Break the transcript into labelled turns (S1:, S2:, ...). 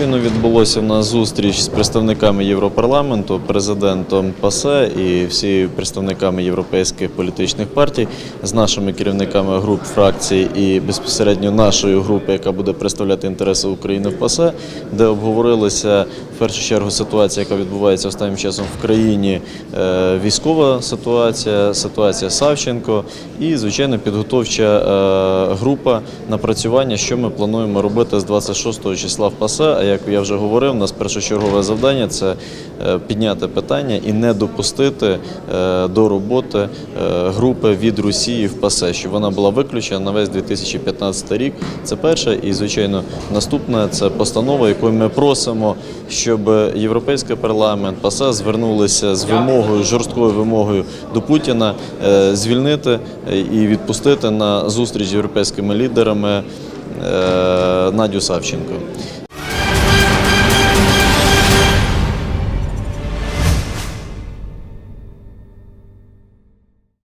S1: відбулося в нас зустріч з представниками Європарламенту, президентом ПАСЕ і всі представниками європейських політичних партій, з нашими керівниками груп фракцій і безпосередньо нашою групи, яка буде представляти інтереси України в ПАСЕ, де обговорилися першу чергу ситуація, яка відбувається останнім часом в країні, е, військова ситуація, ситуація Савченко і, звичайно, підготовча е, група напрацювання, що ми плануємо робити з 26 числа в ПАСЕ. А як я вже говорив, у нас першочергове завдання це е, підняти питання і не допустити до роботи групи від Росії в ПАСЕ, щоб вона була виключена на весь 2015 рік. Це перше. І, звичайно, наступне це постанова, якою ми просимо, щоб Європейський парламент ПАСА звернулися з вимогою, жорсткою вимогою до Путіна е, звільнити е, і відпустити на зустріч з європейськими лідерами е, Надю Савченко.